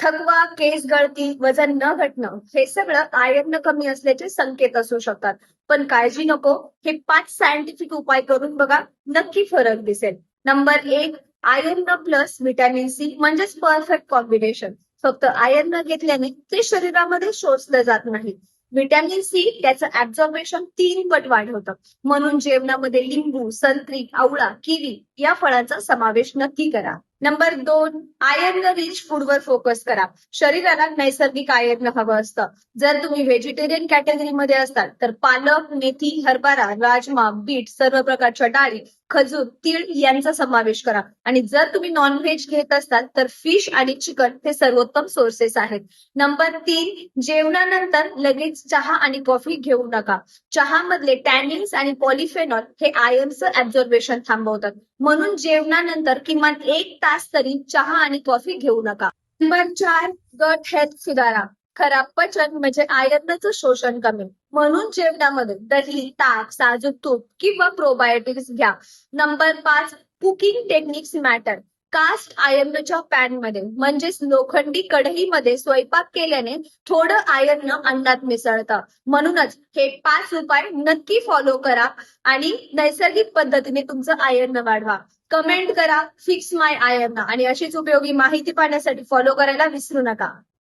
थकवा केस गळती वजन न घटणं हे सगळं आयर्न कमी असल्याचे संकेत असू शकतात. पण काळजी नको हे पाच सायंटिफिक उपाय करून बघा नक्की फरक दिसेल. नंबर एक आयर्न प्लस व्हिटॅमिन सी म्हणजेच परफेक्ट कॉम्बिनेशन फक्त आयर्न घेतल्याने ते शरीरामध्ये शोषलं जात नाही. व्हिटॅमिन सी त्याचं ऍब्झॉर्बेशन तीन पट वाढवतं. म्हणून जेवणामध्ये लिंबू संत्री आवळा किवी या फळांचा समावेश नक्की करा. नंबर दोन आयर्न रिच फूडवर फोकस करा. शरीराला नैसर्गिक आयर्न हवं असतं. जर तुम्ही व्हेजिटेरियन कॅटेगरीमध्ये असाल तर पालक मेथी हरभरा राजमा बीट सर्व प्रकारच्या डाळी खजूर तीळ यांचा समावेश करा. आणि जर तुम्ही नॉनव्हेज घेत असाल तर फिश आणि चिकन हे सर्वोत्तम सोर्सेस आहेत. नंबर तीन जेवणानंतर लगेच चहा आणि कॉफी घेऊ नका. चहामधले टॅनिन्स आणि पॉलिफेनॉल हे आयर्नचं ऍब्झॉर्बेशन थांबवतात. म्हणून जेवणानंतर किमान एक तास तरी चहा आणि कॉफी घेऊ नका. नंबर चार गट हेल्थ सुधारा. खराब पचन म्हणजे आयर्नचं शोषण कमी. म्हणून जेवणामध्ये दही ताक साजूक तूप किंवा प्रोबायोटिक्स घ्या. नंबर पाच कुकिंग टेक्निक्स मॅटर कास्ट आयर्नच्या पॅनमध्ये म्हणजेच लोखंडी कढईमध्ये स्वयंपाक केल्याने थोडं आयर्न अन्नात मिसळतं. म्हणूनच हे पाच उपाय नक्की फॉलो करा आणि नैसर्गिक पद्धतीने तुमचं आयर्न वाढवा. कमेंट करा फिक्स माय आयर्न आणि अशीच उपयोगी माहिती पाहण्यासाठी फॉलो करायला विसरू नका.